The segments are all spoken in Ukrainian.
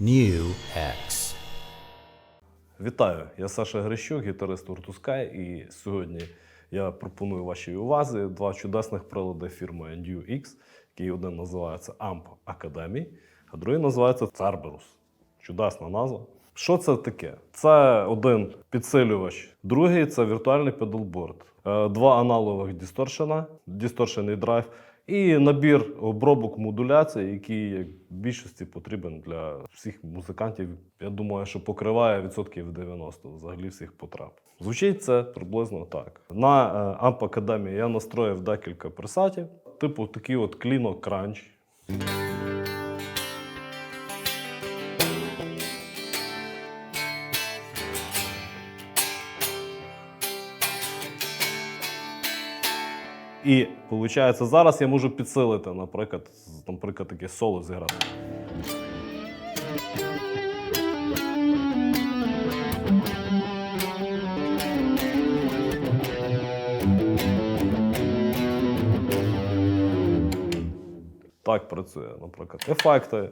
New X. Вітаю, я Саша Грищук, гітарист гурту Sky, і сьогодні я пропоную вашій увазі два чудесних прилади фірми New X, який один називається Amp Academy, а другий називається Cerberus. Чудесна назва. Що це таке? Це один підсилювач, другий це віртуальний педалборд, Е, два аналогових дисторшена, дисторшений драйв і набір обробок модуляції, який як більшості потрібен для всіх музикантів. Я думаю, що покриває відсотків 90 взагалі всіх потреб. Звучить це приблизно так. На Academy я настроїв декілька пресатів, типу такий от клінок кранч. І виходить, зараз я можу підсилити, наприклад, наприклад, таке соло зіграти. Так працює, наприклад, ефекти.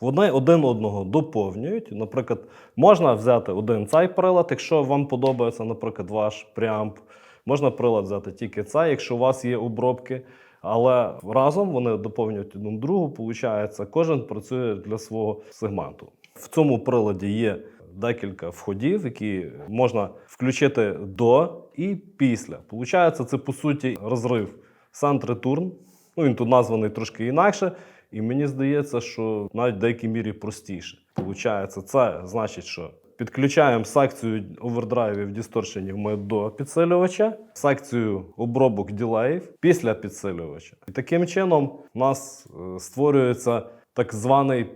Вони один одного доповнюють. Наприклад, можна взяти один цей прилад, якщо вам подобається, наприклад, ваш преамп. Можна прилад взяти тільки цей, якщо у вас є обробки. Але разом вони доповнюють один другу. Получається, кожен працює для свого сегменту. В цьому приладі є декілька входів, які можна включити до і після. Получається, це по суті розрив Сант-Ретурн. Ну, він тут названий трошки інакше. І мені здається, що навіть в деякій мірі простіше. Получається, це значить, що підключаємо секцію овердрайвів дісторшенів ми до підсилювача, секцію обробок ділеїв після підсилювача. І таким чином у нас е, створюється так званий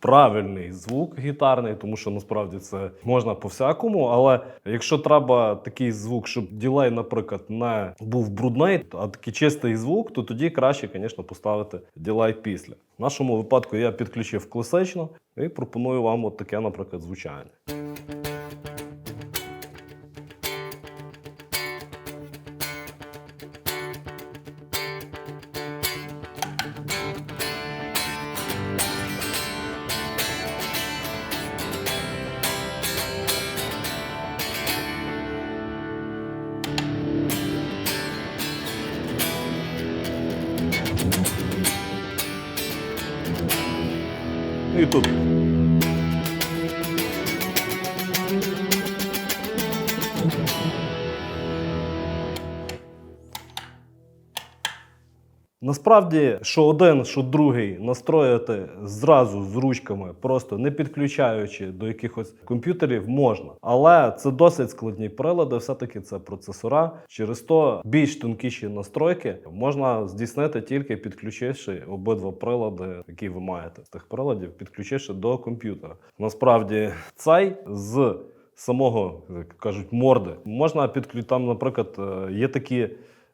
правильний звук гітарний, тому що насправді це можна по-всякому. Але якщо треба такий звук, щоб ділей, наприклад, не був брудний, а такий чистий звук, то тоді краще, звісно, поставити ділей після. В нашому випадку я підключив класично і пропоную вам от таке, наприклад, звучання. Насправді, що один, що другий настроїти зразу з ручками, просто не підключаючи до якихось комп'ютерів, можна. Але це досить складні прилади, все-таки це процесора. Через то більш тонкіші настройки можна здійснити тільки підключивши обидва прилади, які ви маєте тих приладів, підключивши до комп'ютера. Насправді, цей з самого як кажуть морди можна підключити. Там, наприклад, е, є такі е,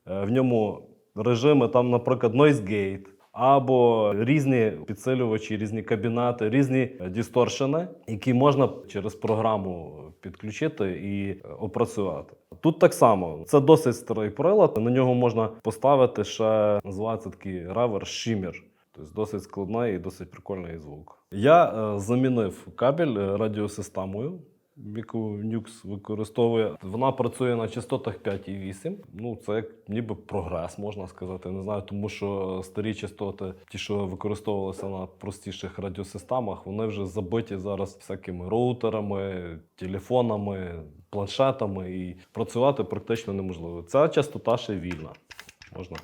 в ньому режими, там, наприклад, Noise Gate, або різні підсилювачі, різні кабінети, різні е, дісторшени, які можна через програму підключити і е, опрацювати. Тут так само це досить старий прилад. На нього можна поставити ще називається такий реверс шимер. Тобто досить складний і досить прикольний звук. Я е, замінив кабель радіосистемою яку Nux використовує. Вона працює на частотах 5,8. Ну, це ніби прогрес, можна сказати. Не знаю, тому що старі частоти, ті, що використовувалися на простіших радіосистемах, вони вже забиті зараз всякими роутерами, телефонами, планшетами, і працювати практично неможливо. Ця частота ще вільна. Можна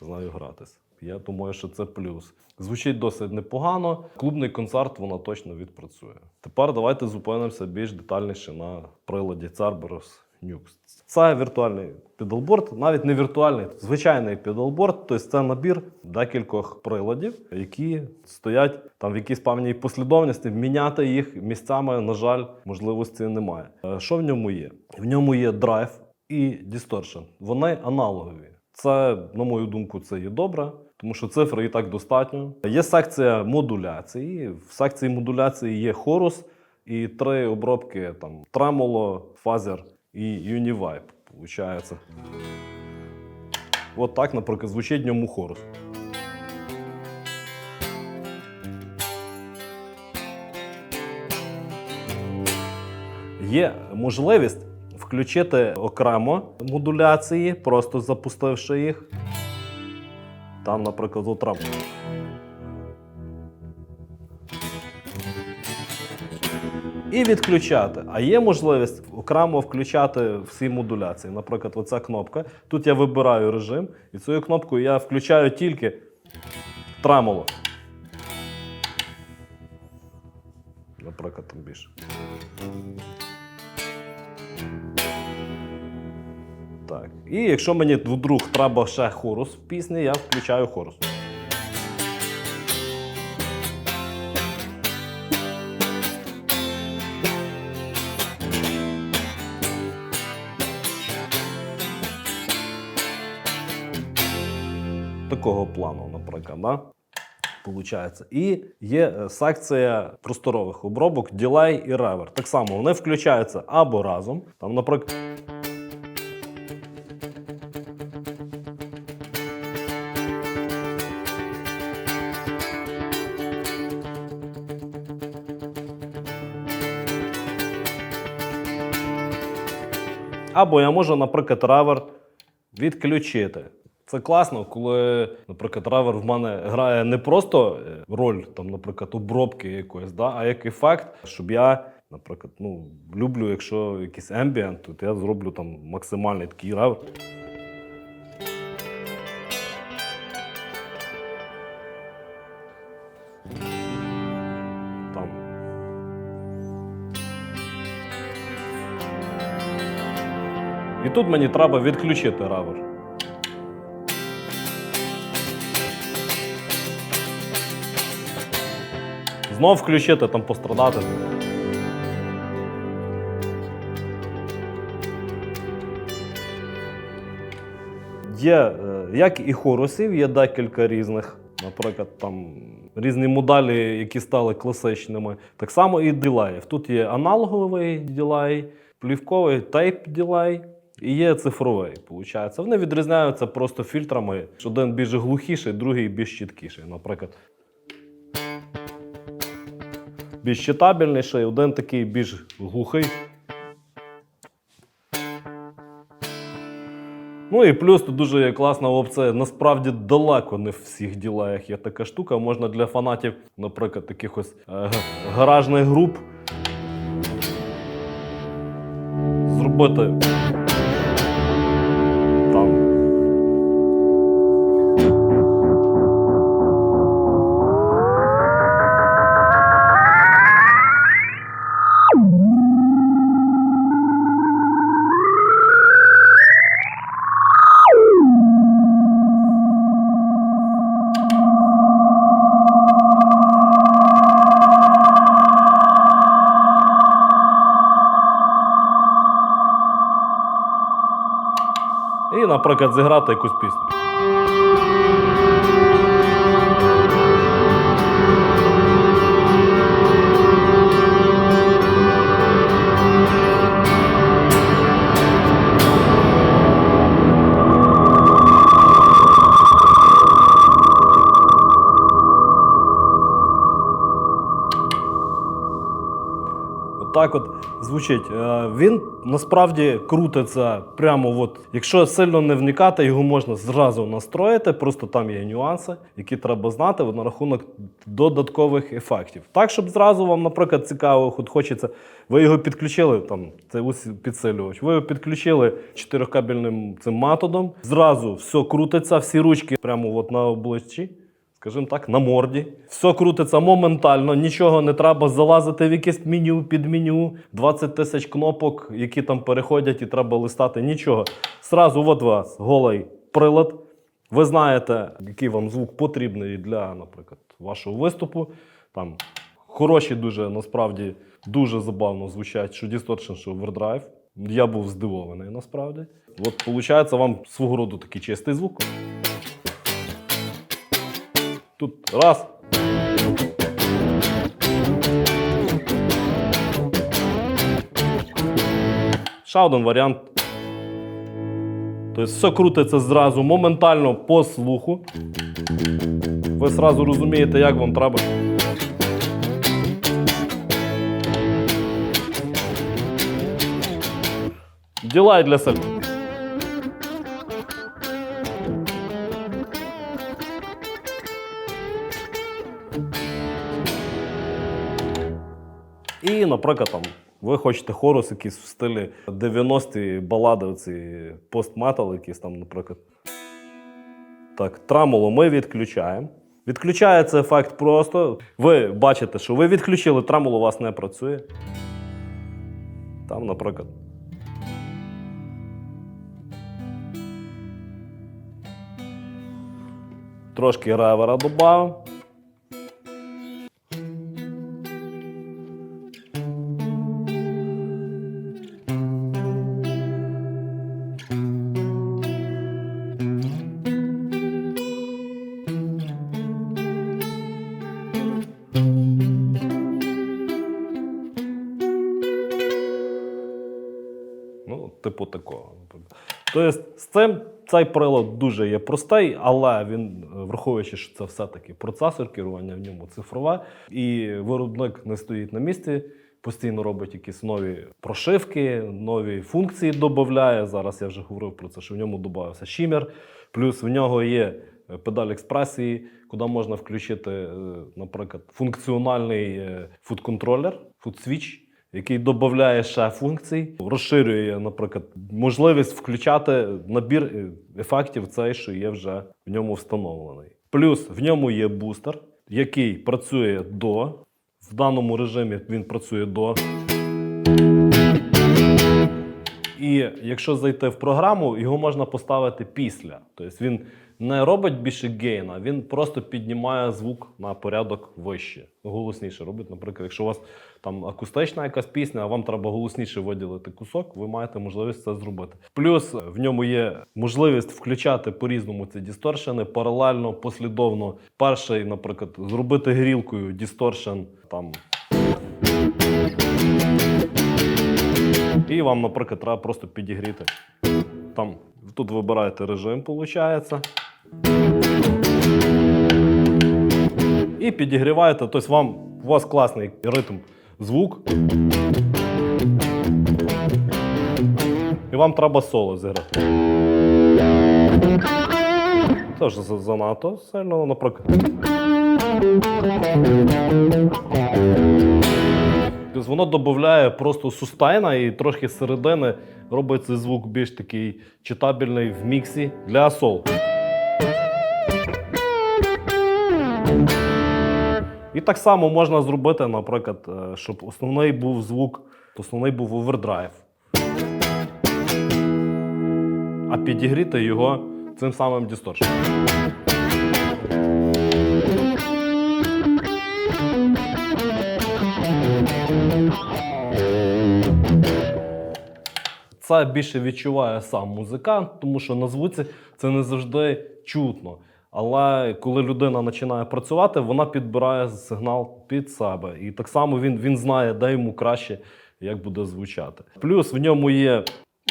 з нею гратись. Я думаю, що це плюс. Звучить досить непогано. Клубний концерт вона точно відпрацює. Тепер давайте зупинимося більш детальніше на приладі Cerberus Nux. Це віртуальний підалборд, навіть не віртуальний, звичайний підалборд. Тобто це набір декількох приладів, які стоять там в якійсь певній послідовності. Міняти їх місцями, на жаль, можливості немає. Е, Що в ньому є? В ньому є драйв і дисторшн. Вони аналогові. Це, на мою думку, це є добре, тому що цифри і так достатньо. Є секція модуляції. В секції модуляції є хорус і три обробки: там тремоло, фазер і Univibe. Получається. От так, наприклад, звучить в ньому хорус. Є можливість включити окремо модуляції, просто запустивши їх. Там, наприклад, там. І відключати. А є можливість окремо включати всі модуляції. Наприклад, оця кнопка. Тут я вибираю режим, і цією кнопкою я включаю тільки тремоло. Наприклад, там більше. Так. І якщо мені вдруг треба ще хорус в пісні, я включаю хорус. Такого плану, наприклад, да? Получається. І є е, секція просторових обробок, ділей і ревер. Так само вони включаються або разом. Там, наприклад. Або я можу, наприклад, равер відключити. Це класно, коли, наприклад, равер в мене грає не просто е, роль, там, наприклад, обробки якоїсь, да, а як ефект, щоб я, наприклад, ну, люблю, якщо якийсь ембієнт, то я зроблю там максимальний такий ревер. Тут мені треба відключити ревер. Знов включити, там пострадати. Є, е, як і хорусів, є декілька різних. Наприклад, там різні моделі, які стали класичними. Так само і ділеїв. Тут є аналоговий ділей, плівковий тейп ділей і є цифровий. Получається. Вони відрізняються просто фільтрами. Один більш глухіший, другий більш чіткіший. Наприклад, більш читабельніший, один такий більш глухий. Ну і плюс тут дуже класна опція. Насправді далеко не в всіх ділаях є така штука. Можна для фанатів, наприклад, таких ось е, гаражних груп зробити наприклад, зіграти якусь пісню. Отак от звучить. Е, Він насправді крутиться прямо, от, якщо сильно не вникати, його можна зразу настроїти, просто там є нюанси, які треба знати на рахунок додаткових ефектів. Так, щоб зразу вам, наприклад, цікаво, от хочеться, ви його підключили, там, це підсилювач, ви його підключили чотирикабельним цим методом, зразу все крутиться, всі ручки прямо от на обличчі скажімо так, на морді. Все крутиться моментально, нічого не треба залазити в якесь меню під меню, 20 тисяч кнопок, які там переходять, і треба листати. Нічого. Сразу от вас голий прилад. Ви знаєте, який вам звук потрібний для, наприклад, вашого виступу. Там хороші дуже, насправді, дуже забавно звучать, що Distortion, що Overdrive. Я був здивований насправді. От, виходить, вам свого роду такий чистий звук. Тут раз. Ще один варіант. Тобто все крутиться зразу, моментально по слуху. Ви зразу розумієте, як вам треба. Ділай для себе. І, наприклад, там, ви хочете хорус якийсь в стилі 90-ті балади, оці постметал, якісь там, наприклад. Так, трамоло ми відключаємо. Відключається ефект просто. Ви бачите, що ви відключили, трамоло у вас не працює. Там, наприклад. Трошки ревера додав. Типу такого. Тобто, з цим цей прилад дуже є простий, але він, е, враховуючи, що це все-таки процесор керування в ньому цифрове, і виробник не стоїть на місці, постійно робить якісь нові прошивки, нові функції додає. Зараз я вже говорив про це, що в ньому додався шімер. Плюс в нього є е, педаль експресії, куди можна включити, е, наприклад, функціональний фуд-контролер, фуд-свіч, який додає ще функцій, розширює, наприклад, можливість включати набір е, ефектів цей, що є вже в ньому встановлений. Плюс в ньому є бустер, який працює до. В даному режимі він працює до. І якщо зайти в програму, його можна поставити після. Тобто він не робить більше гейна, він просто піднімає звук на порядок вище, голосніше робить. Наприклад, якщо у вас там акустична якась пісня, а вам треба голосніше виділити кусок, ви маєте можливість це зробити. Плюс в ньому є можливість включати по-різному ці дісторшени паралельно, послідовно. Перший, наприклад, зробити грілкою дісторшен там. І вам, наприклад, треба просто підігріти. Там тут вибираєте режим, виходить. І підігріваєте, тобто вам, у вас класний ритм звук. І вам треба соло зіграти. Це ж занадто сильно, наприклад. Тобто воно додає просто сустайна і трохи середини робить цей звук більш такий читабельний в міксі для сол. І так само можна зробити, наприклад, е, щоб основний був звук, основний був овердрайв. А підігріти його цим самим дісторшеном. Це більше відчуває сам музикант, тому що на звуці це не завжди чутно. Але коли людина починає працювати, вона підбирає сигнал під себе. І так само він, він знає, де йому краще як буде звучати. Плюс в ньому є,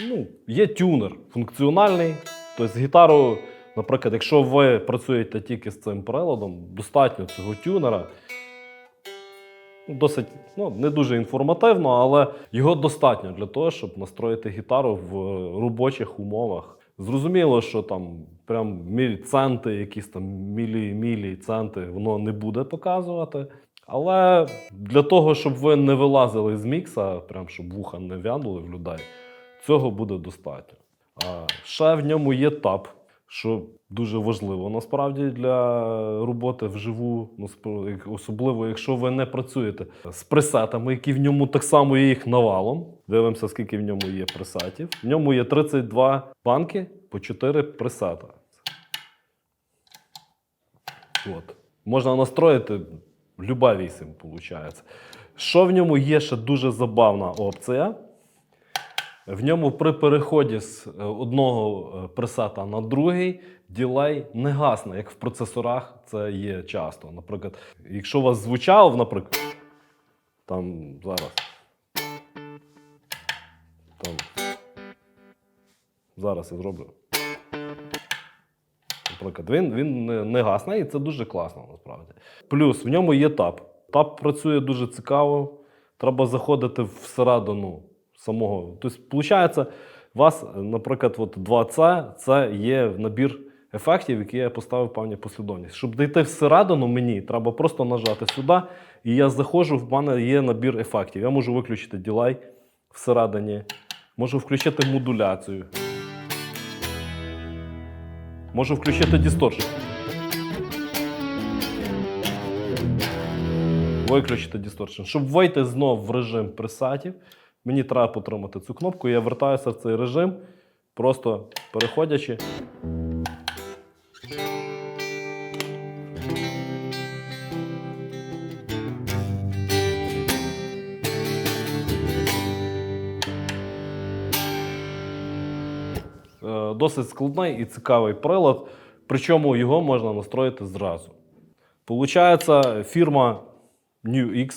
ну, є тюнер функціональний. Тобто гітару, наприклад, якщо ви працюєте тільки з цим приладом, достатньо цього тюнера. Досить ну, не дуже інформативно, але його достатньо для того, щоб настроїти гітару в робочих умовах. Зрозуміло, що там прям міліценти, якісь там мілі-мілі центи, воно не буде показувати. Але для того, щоб ви не вилазили з мікса, прям щоб вуха не вянули в людей, цього буде достатньо. А ще в ньому є тап, що дуже важливо насправді для роботи вживу, особливо якщо ви не працюєте з пресетами, які в ньому так само є їх навалом. Дивимося, скільки в ньому є пресетів. В ньому є 32 банки по 4 пресета. От. Можна настроїти люба 8, виходить. Що в ньому є ще дуже забавна опція? В ньому при переході з е, одного е, пресета на другий ділей не гасне, як в процесорах це є часто. Наприклад, якщо у вас звучало, наприклад, там зараз. Там, зараз я зроблю. Наприклад, він, він не, не гасне, і це дуже класно насправді. Плюс в ньому є тап. Тап працює дуже цікаво. Треба заходити всередину самого. Тобто, виходить, у вас, наприклад, от 2C це є набір ефектів, які я поставив в певній послідовність. Щоб дійти всередину мені, треба просто нажати сюди, і я заходжу, в мене є набір ефектів. Я можу виключити ділай всередині, можу включити модуляцію. Можу включити дисторшн. Виключити дисторшн. Щоб вийти знов в режим пресатів, мені треба потримати цю кнопку. Я вертаюся в цей режим, просто переходячи. Е, Досить складний і цікавий прилад, причому його можна настроїти зразу. Получається, фірма NewX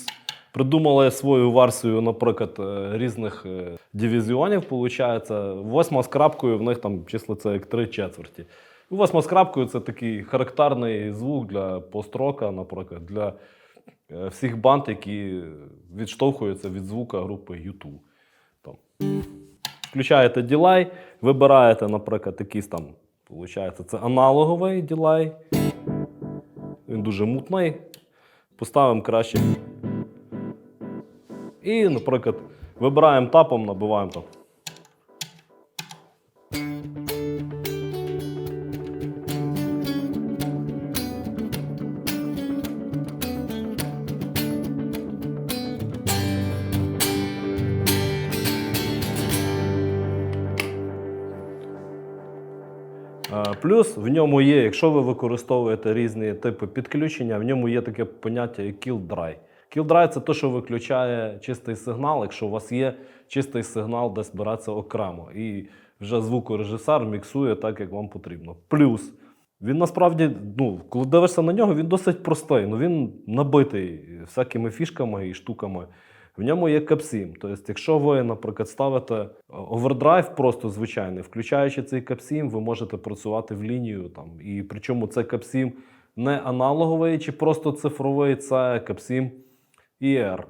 придумала свою версію, наприклад, е, різних е, дивізіонів. Получається, восьма з крапкою в них там числиться як три четверті. Восьма з крапкою це такий характерний звук для построка, наприклад, для е, всіх банд, які відштовхуються від звука групи U2. Там. Включаєте ділай, вибираєте, наприклад, якийсь там, виходить, це аналоговий ділай. Він дуже мутний. Поставимо краще. І, наприклад, вибираємо тапом, набиваємо там. Е, Плюс в ньому є, якщо ви використовуєте різні типи підключення, в ньому є таке поняття як kill dry. Dry – це те, що виключає чистий сигнал, якщо у вас є чистий сигнал, де збирається окремо. І вже звукорежисер міксує так, як вам потрібно. Плюс він насправді, ну, коли дивишся на нього, він досить простий. Ну, він набитий всякими фішками і штуками. В ньому є капсім. Тобто, якщо ви, наприклад, ставите овердрайв просто звичайний, включаючи цей капсім, ви можете працювати в лінію. Там, і причому це капсім не аналоговий чи просто цифровий, це капсім IR,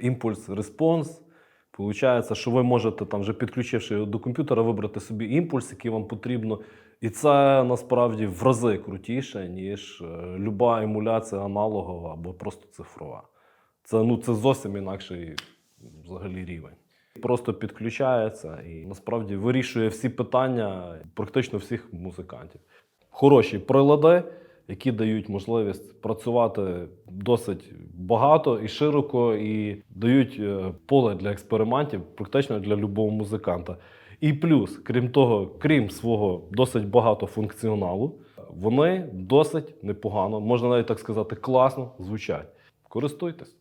імпульс респонс. Получається, що ви можете там, вже підключивши до комп'ютера, вибрати собі імпульс, який вам потрібно. І це насправді в рази крутіше, ніж е, люба емуляція аналогова або просто цифрова. Це, ну, це зовсім інакший взагалі рівень. Просто підключається і насправді вирішує всі питання практично всіх музикантів. Хороші прилади, які дають можливість працювати досить багато і широко, і дають е, поле для експериментів практично для любого музиканта. І плюс, крім того, крім свого досить багато функціоналу, вони досить непогано, можна навіть так сказати, класно звучать. Користуйтесь.